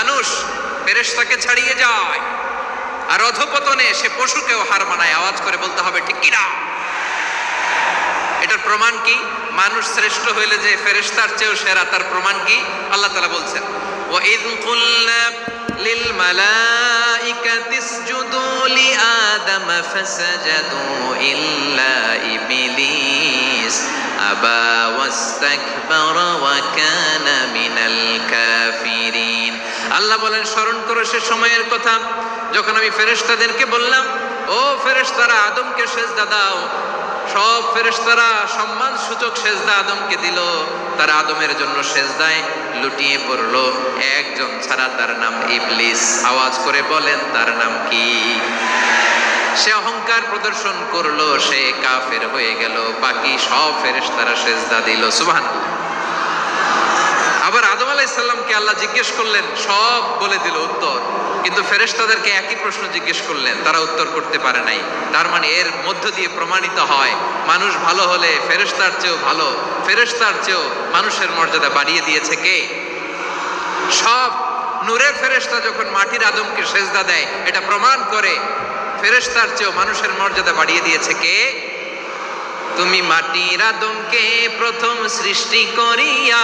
মানুষ ফেরেশতাকে ছাড়িয়ে যায় আর অধপতনে সে পশুকেও হার মানায় আওয়াজ করে বলতে হবে ঠিক কিনা এটার প্রমাণ কি মানুষ শ্রেষ্ঠ হইলে যে ফেরেশতার চেয়েও সেরা তার প্রমাণ কি আল্লাহ তাআলা বলছেন وَإِذْ قُلْنَا لِلْمَلَائِكَةِ اسْجُدُوا لِآدَمَ فَسَجَدُوا إِلَّا إِبْلِيسَ أَبَى وَاسْتَكْبَرَ وَكَانَ مِنَ الْكَافِرِينَ আল্লাহ বলেন, স্মরণ করো সে সময়ের কথা। যখন আমি ফেরেশতাদেরকে বললাম, ও ফেরেশতারা, আদমকে সেজদা দাও। সব ফেরেশতারা সম্মান সূচক সেজদা আদমকে দিল। তারা আদমের জন্য সেজদায় লুটিয়ে পড়ল। একজন ছাড়া তার নাম ইবলিস। আওয়াজ করে বলেন, তার নাম কি? সে অহংকার প্রদর্শন করল, সে কাফের হয়ে গেল। বাকি সব ফেরেশতারা সেজদা দিল। সুবহান আবার আদম আলাইসাল্লামকে আল্লাহ জিজ্ঞেস করলেন, সব বলে দিল উত্তর। কিন্তু ফেরেশতাদেরকে একই প্রশ্ন জিজ্ঞেস করলেন, তারা উত্তর করতে পারে নাই। তার মানে এর মধ্য দিয়ে প্রমাণিত হয়, মানুষ ভালো হলে ফেরেশতার চেয়েও ভালো, ফেরেশতার চেয়েও মানুষের মর্যাদা বাড়িয়ে দিয়েছে কে? সব নূরের ফেরেশতা যখন মাটির আদমকে সেজদা দেয়, এটা প্রমাণ করে ফেরেশতার চেয়েও মানুষের মর্যাদা বাড়িয়ে দিয়েছে কে? তুমি মাটির আদমকে প্রথম সৃষ্টি করিয়া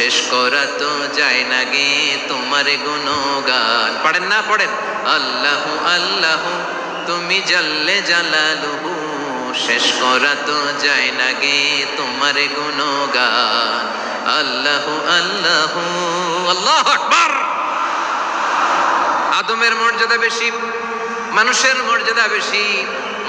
শেষ করা তো যায় না গে তোমার গুণগান। পড়েন না, পড়েন। আল্লাহু আল্লাহু, তুমি জানলে জালালুহু। শেষ করা তো যায় না গে তোমার গুণগান। আল্লাহু আল্লাহু। আল্লাহ আকবার! আদমের মর্যাদা বেশি, মানুষের মর্যাদা বেশি।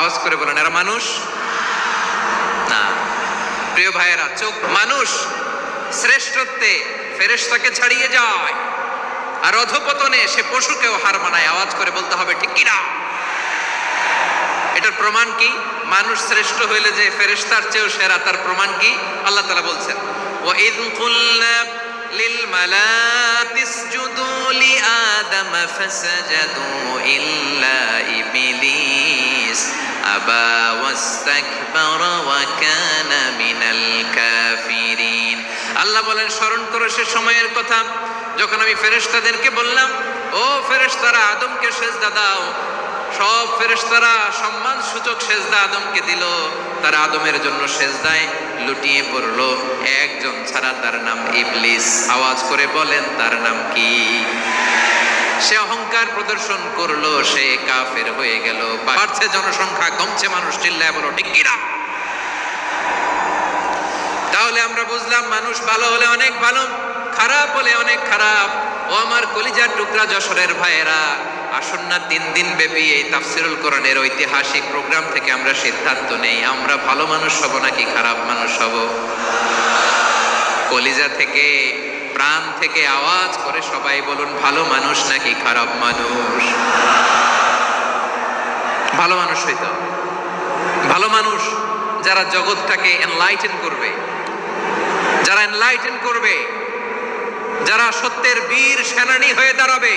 আওয়াজ করে বলেন, এরা মানুষ? না। প্রিয় ভাইয়েরা, চোখ মানুষ। শ্রেষ্ঠত্বে ফেরেশতাকে ছাড়িয়ে যায়। আর অধপতনে সে পশুকেও হার মানায়। আওয়াজ করে বলতে হবে, ঠিক কিনা এটার প্রমাণ কি? মানুষ শ্রেষ্ঠ হইলে যে ফেরেশতার চেয়েও সেরা, তার প্রমাণ কি? আল্লাহ তালা বলছেন ও ইদ لِلْمَلَائِكَةِ اسْجُدُوا لِآدَمَ فَسَجَدُوا إِلَّا إِبْلِيسَ أَبَى وَاسْتَكْبَرَ وَكَانَ مِنَ الْكَافِرِينَ আল্লাহ বলেন স্মরণ করো সে সময়ের কথা যখন আমি ফেরেশতাদেরকে বললাম ও ফেরেশতারা আদমকে সেজদা দাও সব ফেরেশতারা সম্মান সূচক সেজদা আদমকে দিল। তারা আদমের জন্য সেজদায় লুটিয়ে পড়ল। একজন ছাড়া তার নাম ইবলিস। আওয়াজ করে বলেন, তার নাম কি? সে অহংকার প্রদর্শন করল, সে কাফের হয়ে গেল। বাড়ছে জনসংখ্যা, কমছে মানুষ, চিল্লায় বলো কিনা তাহলে আমরা বুঝলাম, মানুষ ভালো হলে অনেক ভালো, খারাপ হলে অনেক খারাপ। ও আমার কলিজার টুকরা যশোরের ভাইয়েরা। আসন্ন তিন দিন ব্যাপী এই তাফসিরুল কোরআনের ঐতিহাসিক প্রোগ্রাম থেকে আমরা সিদ্ধান্ত নেই। আমরা ভালো মানুষ হব নাকি খারাপ মানুষ হব? কলিজা থেকে, প্রাণ থেকে আওয়াজ করে সবাই বলুন, ভালো মানুষ নাকি খারাপ মানুষ? ভালো মানুষ হইতে। ভালো মানুষ যারা জগৎটাকে এনলাইটেন করবে, যারা এনলাইটেন করবে, যারা সত্যের বীর সেনানী হয়ে দাঁড়াবে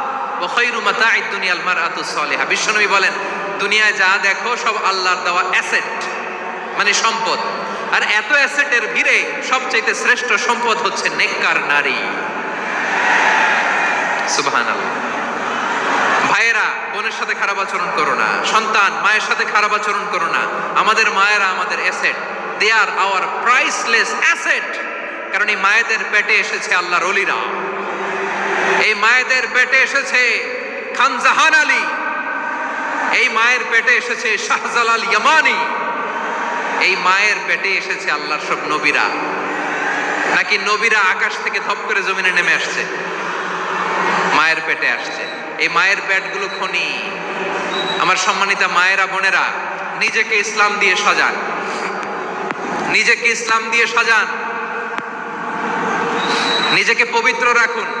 ওখাইরু মাতাঈদ দুনিয়াল মারআতু সালিহা। বিশ্বনবী বলেন, দুনিয়ায় যা দেখো সব আল্লাহর দেওয়া অ্যাসেট মানে সম্পদ। আর এত অ্যাসেটের ভিড়ে সবচাইতে শ্রেষ্ঠ সম্পদ হচ্ছে নেককার নারী। সুবহানাল্লাহ। ভাইয়েরা, বোনের সাথে খারাপ আচরণ করো না। সন্তান, মায়ের সাথে খারাপ আচরণ করো না। আমাদের মায়েরা আমাদের asset. They are our priceless asset. কারণ এই মায়েদের পেটে এসেছে আল্লাহর অলিরা। এই মায়েদের পেটে এসেছে খান জাহান আলী। এই মায়ের পেটে এসেছে শাহজালাল ইয়ামানি। এই মায়ের পেটে এসেছে আল্লাহর সব নবীরা। নাকি নবীরা আকাশ থেকে ধপ করে জমিনে নেমে আসছে? মায়ের পেটে আসছে। এই মায়ের পেটগুলো খনি। আমার সম্মানিতা মায়েরা, বোনেরা, নিজেকে ইসলাম দিয়ে সাজান। নিজেকে ইসলাম দিয়ে সাজান। নিজেকে পবিত্র রাখুন।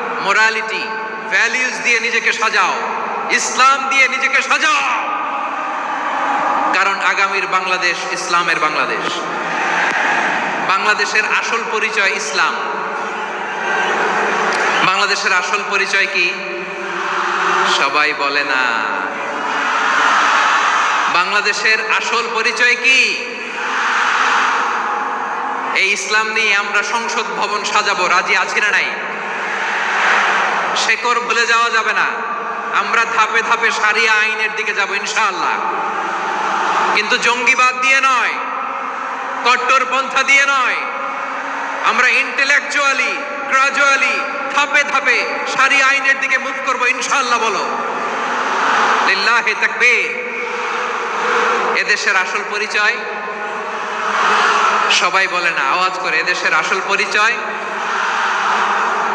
মোরালিটি ভ্যালিউজ দিয়ে নিজেকে সাজাও, ইসলাম দিয়ে নিজেকে সাজাও। কারণ আগামীর বাংলাদেশ ইসলামের বাংলাদেশ। বাংলাদেশের আসল পরিচয় ইসলাম। বাংলাদেশের আসল পরিচয় কি? সবাই বলে না। বাংলাদেশের আসল পরিচয় কি? এই ইসলাম নিয়ে আমরা সংসদ ভবন সাজাবো, রাজি আছি না নাই? শেকর ভুলে যাওয়া যাবে না। আমরা ধাপে ধাপে সারিয়া আইনের দিকে যাব, ইনশাআল্লাহ। কিন্তু জঙ্গিবাদ দিয়ে নয়, কট্টর পন্থা দিয়ে নয়। আমরা ইন্টেলেকচুয়ালি গ্রাজুয়ালি ধাপে ধাপে সারি আইনের দিকে মুভ করব, ইনশাআল্লাহ বলো। লিল্লাহে তাকবীর। এদেশের আসল পরিচয়? সবাই বলে না, আওয়াজ করে, এদেশের আসল পরিচয়?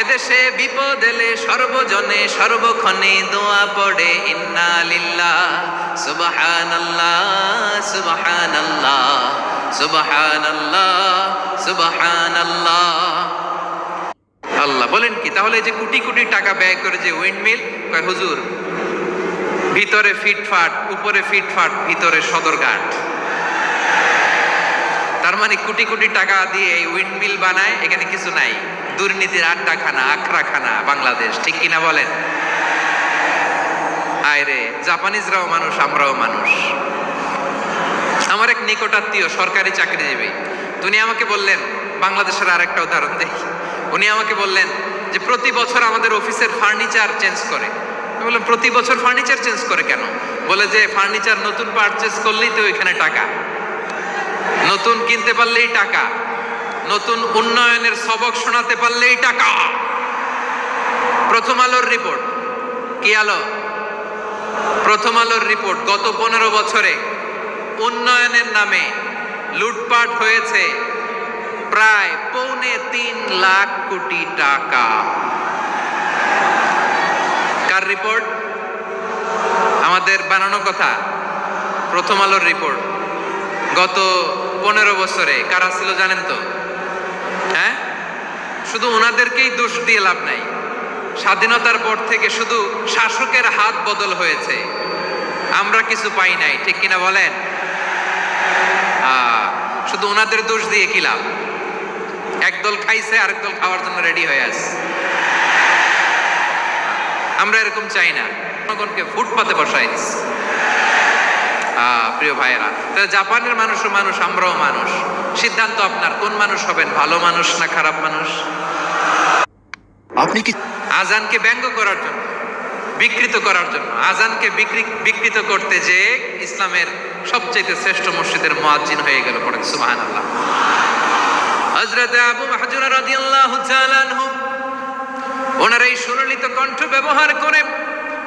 এদেশে বিপদ এলে সর্বজনে সর্বক্ষণে দোয়া পড়ে, ইন্না লিল্লাহ, সুবহানাল্লাহ সুবহানাল্লাহ সুবহানাল্লাহ সুবহানাল্লাহ। আল্লাহ বলেন কি, তাহলে যে কোটি কোটি টাকা ব্যয় করে যে উইন্ডমিল কয়, হুজুর, ভিতরে ফিটফাট, উপরে ফিটফাট, ভিতরে সদরঘাট। তার মানে কোটি কোটি টাকা দিয়ে এই উইন্ডমিল বানায়, এখানে কিছু নাই। দুর্নীতির আড্ডাখানা, আখড়াখানা বাংলাদেশ, ঠিক কিনা বলেন? আয় রে জাপানিজরাও মানুষ, আমরাও মানুষ। আমার এক নিকটাত্মীয় সরকারি চাকরিজীবী তিনি আমাকে বললেন, বাংলাদেশের আরেকটা উদাহরণ দেখি। উনি আমাকে বললেন যে, প্রতি বছর আমাদের অফিসের ফার্নিচার চেঞ্জ করে। বললাম, প্রতি বছর ফার্নিচার চেঞ্জ করে কেন? বলে যে, ফার্নিচার নতুন পারচেস করলেই তো ওইখানে টাকা। নতুন কিনতে পারলেই টাকা। নতুন উন্নয়নের সবক শোনাতে পারলেই টাকা। প্রথম আলোর রিপোর্ট। কি আলো? প্রথম আলোর রিপোর্ট গত পনেরো বছরে। উন্নয়নের নামে লুটপাট হয়েছে প্রায় পৌনে তিন লাখ কোটি টাকা। কার রিপোর্ট? আমাদের বানানো কথা। প্রথম আলোর রিপোর্ট। গত পনেরো বছরে কারা ছিল জানেন তো? হ্যাঁ? শুধু ওনাদেরকেই দোষ দিয়ে লাভ নাই। স্বাধীনতার পর থেকে শুধু শাসকের হাত বদল হয়েছে। আমরা কিছু পাই নাই ঠিক কিনা বলেন? শুধু ওনাদের দোষ দিয়ে কি লাভ? একদল খাইছে আরেক দল খাওয়ার জন্য রেডি হয়ে আছে। আমরা এরকম চাই না। জনগণকে ফুটপাতে বসাই দিচ্ছি আহ, প্রিয় ভাইয়েরা তো জাপানের মানুষও মানুষ আমরাও মানুষ। সিদ্ধান্ত আপনার কোন মানুষ হবেন ভালো মানুষ না খারাপ মানুষ? আপনি কি আজানকে ব্যঙ্গ করার জন্য বিকৃত করার জন্য আজানকে বিকৃ- বিকৃত করতে যে ইসলামের সবচেয়ে শ্রেষ্ঠ মসজিদের মুয়াজ্জিন হয়ে গেল পড়েন সুবহানাল্লাহ। হযরত আবু মাহজুর রাদিয়াল্লাহু তাআলা আনহু ওনার এই সুললিত কণ্ঠ ব্যবহার করে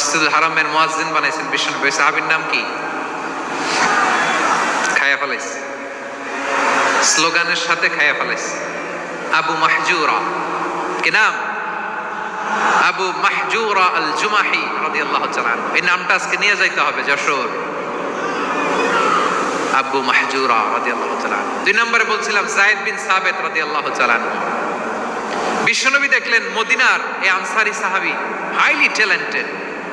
মসজিদুল হারামের মুয়াজ্জিন বানাইছেন বিশ্বনবী সাহাবীর নাম কি? খায়া ফেলাইছে। স্লোগানের সাথে খায়া ফেলাইছে। আবু মাহজুরা। কি নাম? আবু মাহজুরা আল জুমাহি রাদিয়াল্লাহু তাআলা। এই নামটা আজকে নিয়ে যাইতে হবে যশোর। আবু মাহজুরা রাদিয়াল্লাহু তাআলা। দুই নম্বরে বলছিলাম জায়েদ বিন সাবেত রাদিয়াল্লাহু তাআলা। বিশ্বনবী দেখলেন মদিনার এই আনসারি সাহাবি হাইলি ট্যালেন্টেড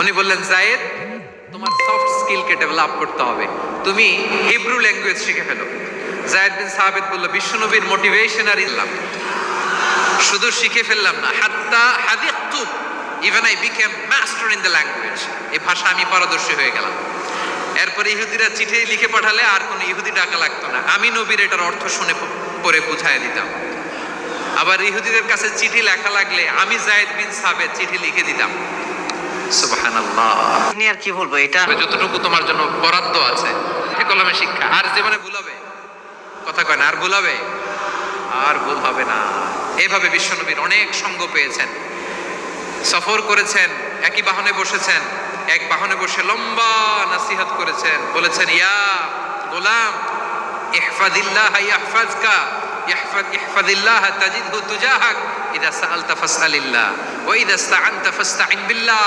উনি বললেন জায়েদ তোমার সফট স্কিলকে ডেভেলপ করতে হবে। তুমি হিব্রু ল্যাঙ্গুয়েজ শিখে ফেলো। জায়েদ বিন সাবেদ বলল, বিশ্বনবীর মোটিভেশন আর ইল্লাম। শুধু শিখে ফেললাম না, হাত্তা হাদিকতু even I became master in the language এই ভাষা আমি পারদর্শী হয়ে গেলাম। এরপরে ইহুদিরা চিঠি লিখে পাঠালে, আর কোনো ইহুদি ডাকা লাগতো না। আমি নবীর এটার অর্থ শুনে পরে বুঝায় দিতাম। আবার ইহুদিদের কাছে চিঠি লেখা লাগলে, আমি জায়েদ বিন সাবেদ চিঠি লিখে দিতাম। সুবহানাল্লাহ। আর কি বলব এটা যতটুকু তোমার জন্য বরাদ্দ আছে সে কলমে শিক্ষা। আর জীবনে ভুলাবে? কথা কয় না আর ভুলাবে? আর ভুল হবে না। এভাবে বিশ্বনবীর অনেক সঙ্গ পেয়েছেন। সফর করেছেন একই বাহনে বসেছেন এক বাহনে বসে লম্বা নাসিহাত করেছেন। বলেছেন ইয়া গোলাম ইহফাদিল্লাহ ইয়াহফাজকা ইহফাদ ইহফাদিল্লাহ তাজিদহু তুজাহাক ইদা সাআলতা ফাসআলিল্লাহ ওয়া ইদা ইসতাআনতা ফাসতাইন বিল্লাহ।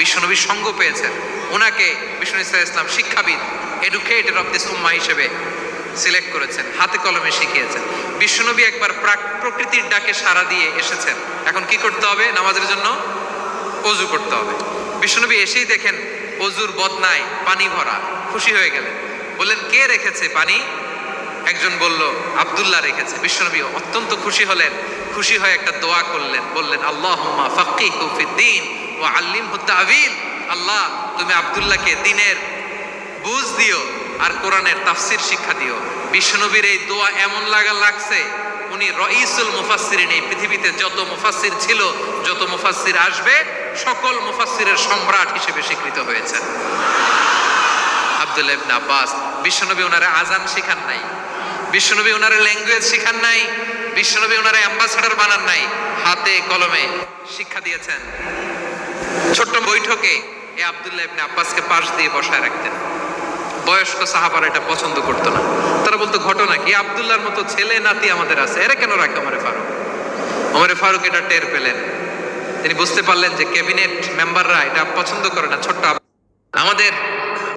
বিশ্বনবী সঙ্গ পেয়েছেন। ওনাকে বিষ্ণু ইসলাম ইসলাম শিক্ষাবিদ এডুকেটেড অফ দিস উম্মা হিসেবে সিলেক্ট করেছেন, হাতে কলমে শিখিয়েছেন। বিশ্বনবী একবার প্রাক- প্রকৃতির ডাকে সাড়া দিয়ে এসেছেন। এখন কি করতে হবে? নামাজের জন্য অজু করতে হবে। বিশ্বনবী এসেই দেখেন অজুর বদনায় পানি ভরা, খুশি হয়ে গেলেন। বললেন, কে রেখেছে পানি? একজন বলল, আব্দুল্লাহ রেখেছে। বিশ্বনবী অত্যন্ত খুশি হলেন। খুশি হয়ে একটা দোয়া করলেন। বললেন, আল্লাহুম্মা ফাক্কিহু ফিদ্দিন ওয়া আল্লিমহু তাবিল আল্লাহ, তুমি আব্দুল্লাহকে দিনের বুঝ দিও আর কোরআনের তাফসির শিক্ষা দিও। বিশ্বনবীর এই দোয়া এমন লাগা লাগছে, উনি রইসুল মুফাসসিরিন, এই পৃথিবীতে যত মুফাসসির ছিল, যত মুফাসসির আসবে, সকল মুফাসসিরের সম্রাট হিসেবে স্বীকৃত হয়েছেন। আব্দুল্লাহ আব্বাস, বিশ্বনবী ওনারে আজান শিখান নাই। বিশ্বনবী ওনারে ল্যাঙ্গুয়েজ শিখান নাই, বিশ্বনবী ওনারে অ্যাম্বাসেডর বানান নাই, হাতে, কলমে শিক্ষা দিয়েছেন। ছোট্ট বৈঠকে এ আব্দুল্লাহ ইবনে আব্বাসকে পাশ দিয়ে বসায় রাখতেন। বয়স্ক সাহাবারা এটা পছন্দ করতো না। তারা বলতো, ঘটনা কি? আবদুল্লাহর মতো ছেলে নাতি আমাদের আছে। এরা কেন রাখে ওমরে ফারুক? ওমরে ফারুক এটা টের পেলেন। তিনি বুঝতে পারলেন যে ক্যাবিনেট মেম্বাররা এটা পছন্দ করে না। ছোট্ট আমাদের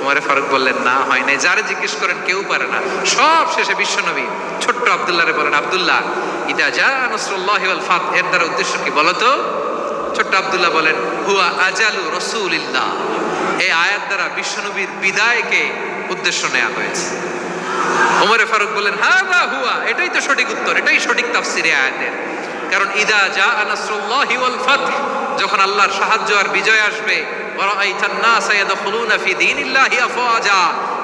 উমরে ফারুক বললেন, না, হয় নাই। যারে জিজ্ঞেস করেন, কেউ পারে না। সব শেষে বিশ্বনবী ছোট্ট আব্দুল্লাহরে বলেন, আব্দুল্লাহ, ইদা যা নসরুল্লাহ ফাত। এর দ্বারা উদ্দেশ্য কি বলতো? ছোট্ট আব্দুল্লাহ বলেন, হুয়া আজালু রসুলিল্লাহ। এই আয়াত দ্বারা বিশ্বনবীর বিদায়কে উদ্দেশ্য নেওয়া হয়েছে। ওমরে ফারুক বলেন হ্যাঁ বা হুয়া। এটাই তো সঠিক উত্তর, এটাই সঠিক তাফসির আয়াতের। ইদা যা আনাসরুল্লাহি ওয়াল ফাতহ, যখন আল্লাহর সাহায্য আর বিজয় আসবে, ওয়ারাআইতান নাস ইয়াদখুলুনা ফি দীনিল্লাহি আফওয়াজা,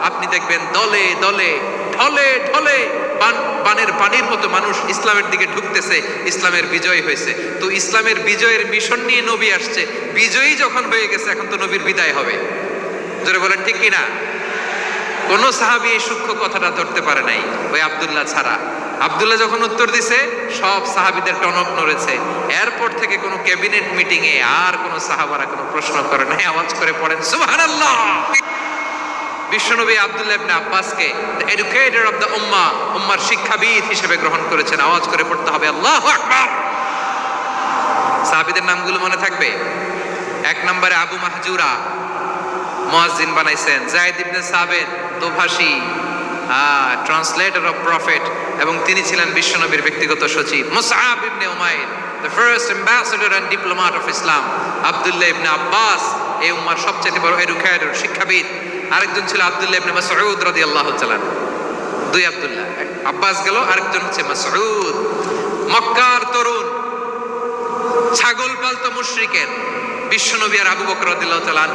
আপনি দেখবেন দলে দলে, ঢলে ঢলে বান বানের পানির মতো মানুষ ইসলামের দিকে ঢুকতেছে, ইসলামের বিজয় হয়েছে। তো ইসলামের বিজয়ের মিশন নিয়ে নবী আসছে, বিজয়ী যখন হয়ে গেছে, এখন তো নবীর বিদায় হবে। জোরে বলেন, ঠিক কিনা? কোন সাহাবি এই সূক্ষ্ম কথাটা ধরতে পারে নাই, ওই আবদুল্লাহ ছাড়া। আব্দুল্লাহ যখন উত্তর দিছে, সব সাহাবিদের টনক নড়েছে এরপর থেকে কোনো ক্যাবিনেট মিটিং এ আর কোনো সাহাবারা কোনো প্রশ্ন করে নাই, আওয়াজ করে পড়েন, সুবহানাল্লাহ! বিশ্বনবী আব্দুল্লাহ ইবনে আব্বাসকে এডুকেটর অফ দ্য উম্মা উম্মার শিক্ষাবিদ হিসেবে গ্রহণ করেছেন। আওয়াজ করে পড়তে হবে, আল্লাহু আকবার! সাহাবীদের নামগুলো মনে থাকবে? এক নম্বরে আবু মাহজুরা, মুয়াজ্জিন বানাইছেন, জায়েদ ইবনে সাবেদ দোভাষী ট্রান্সলেটর অফ প্রফেট এবং তিনি ছিলেন বিশ্বনবীর ব্যক্তিগত সচিব। Musab ibn Umair the first ambassador and diplomat of Islam Abdullah ibn Abbas, এই উম্মার সবচেয়ে বড় এডুকেটর শিক্ষাবিদ। আরেকজন ছিল আব্দুল্লাহ ইবনে মাসউদ রাদিয়াল্লাহু তাআলা দুই আব্দুল্লাহ আব্বাস গেল, আরেকজন হচ্ছে মাসউদ। মক্কার তরুণ ছাগল পালতো মুশরিকের, বিশ্বনবী আর আবু বকর রাদিয়াল্লাহু তাআলা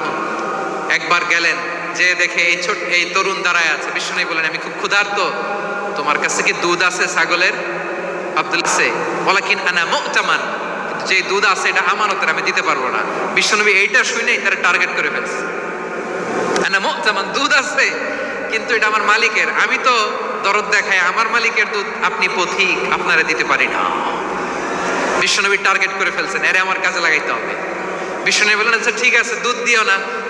একবার গেলেন যে দেখে এই ছোট এই তরুণ দাঁড়ায় আছে। বিশ্বনবী বলেন, আমি খুব ক্ষুধার্ত। তোমার কাছে কি দুধ আছে ছাগলের? আব্দুল আছে। ওয়ালাকিন আনা কিন্তু যে দুধ আছে, এটা আমানতের, আমি দিতে পারব না। বিশ্বনবী এইটা শুনেই তারা টার্গেট করে ফেলছে। আনা মুতামান, দুধ আছে, কিন্তু এটা আমার মালিকের। আমি তো দরদ দেখাই, আমার মালিকের দুধ আপনি পথিক, আপনারা দিতে পারি না। বিশ্বনবী টার্গেট করে ফেলছেন, এরে আমার কাজে লাগাইতে হবে। বিশ্বনবী বললেন আচ্ছা ঠিক আছে, দুধ দিও না।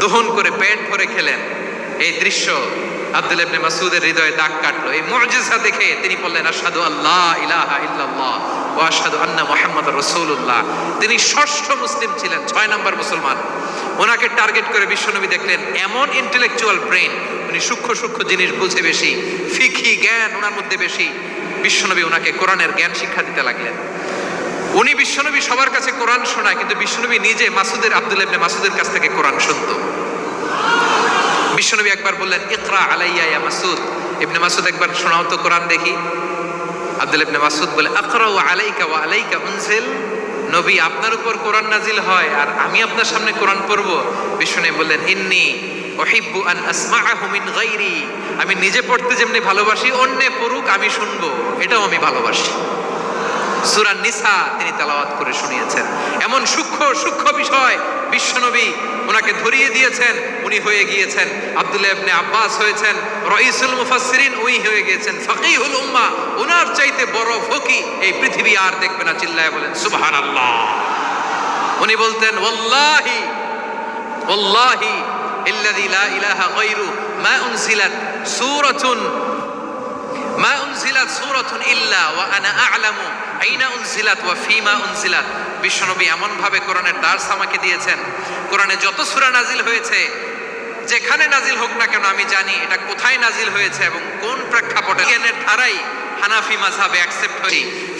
দহন করে পেট ভরে খেলেন। এই দৃশ্য আব্দুল ইবনে মাসুদের হৃদয়ে দাগ কাটলো। এই মুজিজা দেখে তিনি বললেন, আশহাদু আল্লাহ ইলাহা ইল্লাল্লাহ ওয়া আশহাদু আন্না মুহাম্মাদুর রাসূলুল্লাহ। তিনি ষষ্ঠ মুসলিম ছিলেন, ছয় নম্বর মুসলমান। ওনাকে টার্গেট করে বিশ্বনবী দেখলেন, এমন ইন্টেলেকচুয়াল ব্রেন উনি সূক্ষ্ম সূক্ষ্ম জিনিস বুঝে বেশি ফিকি জ্ঞান ওনার মধ্যে বেশি। বিশ্বনবী ওনাকে কোরআনের জ্ঞান শিক্ষা দিতে লাগলেন। উনি বিশ্বনবী সবার কাছে কোরআন শোনায়, কিন্তু বিশ্বনবী নিজে মাসুদের, আব্দুল ইবনে মাসুদের কাছ থেকে কোরআন শুনতো। বিশ্বনবী একবার বললেন, ইকরা আলাইয়া ইয়া মাসুদ। ইবনে মাসুদ একবার, শোনাও তো কোরআন দেখি। আব্দুল ইবনে মাসুদ বলে আকরা ওয়া আলাইকা ওয়া আলাইকা উনজিল। নবী, আপনার উপর কোরআন নাজিল হয় আর আমি আপনার সামনে কোরআন পড়ব। বিশ্বনবী বললেন, ইন্নি ওহিব্বু আন আসমাআহু মিন গায়রি। আমি নিজে পড়তে যেমনি ভালোবাসি, অন্যে পড়ুক, আমি শুনব। এটাও আমি ভালোবাসি। সূরা নিসা তিনি তেলাওয়াত করে শুনিয়েছেন। এমন সূক্ষ্ম সূক্ষ্ম বিষয় বিশ্বনবী ওনাকে ধরিয়ে দিয়েছেন, উনি হয়ে গিয়েছেন, আব্দুল্লাহ ইবনে আব্বাস হয়েছেন, রইসুল মুফাসসিরিন উনি হয়ে গিয়েছেন, ফাকিহুল উম্মাহ ওনার চাইতে বড় ফকি এই পৃথিবী আর দেখবে না, চিল্লায় বলেন, সুবহানাল্লাহ। উনি বলতেন, ওয়াল্লাহি ওয়াল্লাহি, ইল্লাযী লা ইলাহা গায়রু মা উনজিলাত সূরাতুন মা উনজিলাত সূরাতুন ইল্লা ওয়া আনা আ'লামু। আইনা উনজিলাত ওয়া ফিমা উনজিলাত। বিশ্বনবী এমন ভাবে কোরআনের দার্স আমাকে দিয়েছেন। কোরআনে যত সূরা নাজিল হয়েছে, যেখানে নাজিল হোক না কেন, আমি জানি এটা কোথায় নাজিল হয়েছে এবং কোন প্রেক্ষাপটে জ্ঞানের ধারাই হানাফি মাযহাবে অ্যাকসেপ্ট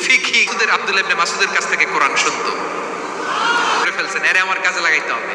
ফিকহি সুদের আব্দুল ইবনে মাসুদের কাছ থেকে কোরআন শুনতো। করে ফেলছেন, এরে আমার কাজে লাগাইতে হবে।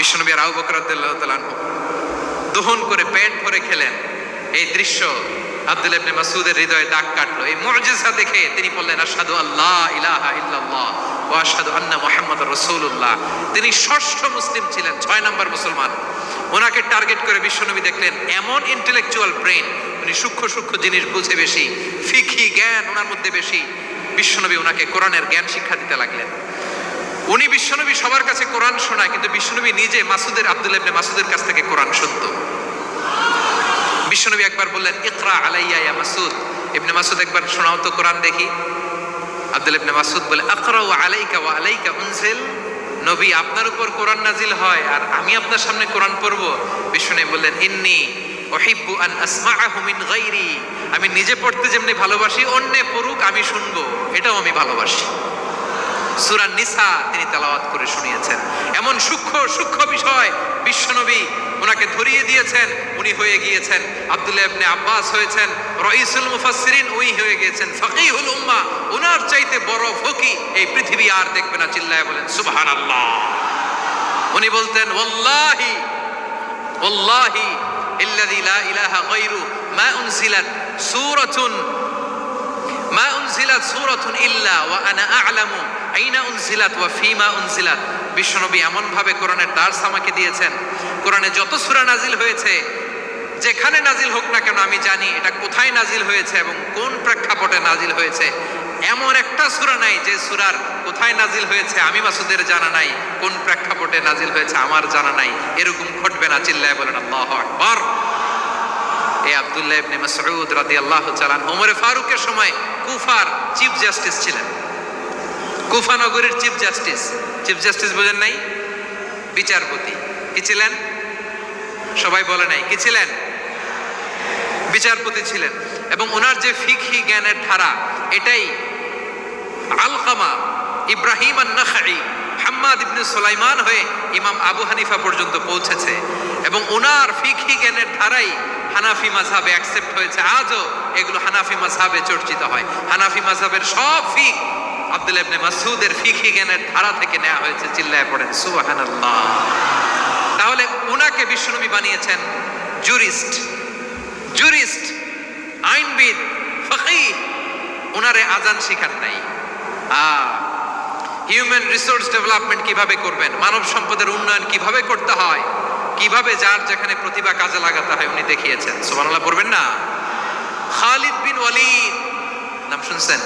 বিশ্বনবী আর আবু বকর রাদিয়াল্লাহু দহন করে পেট ভরে খেলেন। এই দৃশ্য আব্দুল ইবনে মাসুদের হৃদয়ে দাগ কাটলো। এই মুজিজা দেখে তিনি বললেন, আশহাদু আল্লাহ ইলাহা ইল্লাল্লাহ ওয়া আশহাদু আন্না মুহাম্মাদুর রাসূলুল্লাহ। তিনি ষষ্ঠ মুসলিম ছিলেন, ছয় নম্বর মুসলমান। ওনাকে টার্গেট করে বিশ্বনবী দেখলেন, এমন ইন্টেলেকচুয়াল ব্রেন উনি সূক্ষ্ম সূক্ষ্ম জিনিস বুঝে বেশি ফিকি জ্ঞান ওনার মধ্যে বেশি। বিশ্বনবী ওনাকে কোরআনের জ্ঞান শিক্ষা দিতে লাগলেন। উনি বিশ্বনবী সবার কাছে কোরআন শোনায়, কিন্তু বিশ্বনবী নিজে মাসুদের, আব্দুল ইবনে মাসুদের কাছ থেকে কোরআন শুনতো। বিশ্বনবী একবার বললেন, ইকরা আলাইয়া ইয়া মাসুদ। ইবনে মাসুদ একবার, শোনাও তো কোরআন দেখি। আব্দুল ইবনে মাসুদ বলে আকরা ওয়া আলাইকা ওয়া আলাইকা উনজিল। নবী, আপনার উপর কোরআন নাজিল হয় আর আমি আপনার সামনে কোরআন পড়ব। বিশ্বনবী বললেন, ইন্নি ওহিব্বু আন আসমাআহু মিন গায়রি। আমি নিজে পড়তে যেমনি ভালোবাসি, অন্যে পড়ুক, আমি শুনব। এটাও আমি ভালোবাসি। সূরা নিসা তিনি তেলাওয়াত করে শুনিয়েছেন। এমন সূক্ষ্ম সূক্ষ্ম বিষয় বিশ্বনবী ওনাকে ধরিয়ে দিয়েছেন, উনি হয়ে গিয়েছেন, আব্দুল্লাহ ইবনে আব্বাস হয়েছেন, রইসুল মুফাসসিরিন উনি হয়ে গিয়েছেন, ফাকিহুল উম্মাহ ওনার চাইতে বড় ফকি এই পৃথিবী আর দেখবে না, চিল্লায় বলেন, সুবহানাল্লাহ। উনি বলতেন, ওয়াল্লাহি ওয়াল্লাহি ইল্লাযী লা ইলাহা গায়রু, মা উনজিলাত সূরাতুন, মা উনজিলাত সূরাতুন ইল্লা ওয়া আনা আ'লামু আইনা উনসিলাত ওয়া ফিমা উনসিলাত। বিশ্বনবী এমন ভাবে কোরআনের দার্স আমাকে দিয়েছেন। কোরআনে যত সূরা নাজিল হয়েছে, যেখানে নাজিল হোক না কেন আমি জানি এটা কোথায় নাজিল হয়েছে এবং কোন প্রেক্ষাপটে নাজিল হয়েছে। এমন একটা সূরা নাই যে সূরার কোথায় নাজিল হয়েছে আমি মাসুদের জানা নাই, কোন প্রেক্ষাপটে নাজিল হয়েছে আমার জানা নাই, এরকম ঘটবে না চিল্লায় বলেন, আল্লাহু আকবার। এই আব্দুল্লাহ ইবনে মাসউদ রাদিয়াল্লাহু তাআলা ওমরে ফারুকের সময় কুফার চিফ জাস্টিস ছিলেন। কুফা নগরীর চিফ জাস্টিস চিফ জাস্টিস বোঝেন নাই? বিচারপতি। কি ছিলেন? সবাই বলে নাই। কি ছিলেন? বিচারপতি ছিলেন। এবং ওনার যে ফিকহি জ্ঞানের ধারা, এটাই আলকামা ইব্রাহিম আন-নাখাই হাম্মাদ ইবনে সুলাইমান হয়ে ইমাম আবু হানিফা পর্যন্ত পৌঁছেছে। এবং ওনার ফিকহি জ্ঞানের ধারাই হানাফি মাযহাবে অ্যাকসেপ্ট হয়েছে। আজও এগুলো হানাফি মাযহাবে চর্চিত হয়। হানাফি মাযহাবের সব ফিক আব্দুল ইবনে মাসউদের ফিকহি জ্ঞানের ধারা থেকে নেওয়া হয়েছে, চিল্লায় পড়েন, সুবহানাল্লাহ। তাহলে ওনাকে বিশ্বনবী বানিয়েছেন জুরিস্ট জুরিস্ট আইনবিদ, ফকিহ। ওনারে আজান শিখান নাই। হিউম্যান রিসোর্স ডেভেলপমেন্ট কীভাবে করবেন, মানব সম্পদের উন্নয়ন কীভাবে করতে হয়, কীভাবে যার যেখানে প্রতিভা কাজে লাগাতে হয় উনি দেখিয়েছেন। সুবহানাল্লাহ, পড়বেন না? খালিদ বিন ওয়ালিদ, নাম শুনছেন?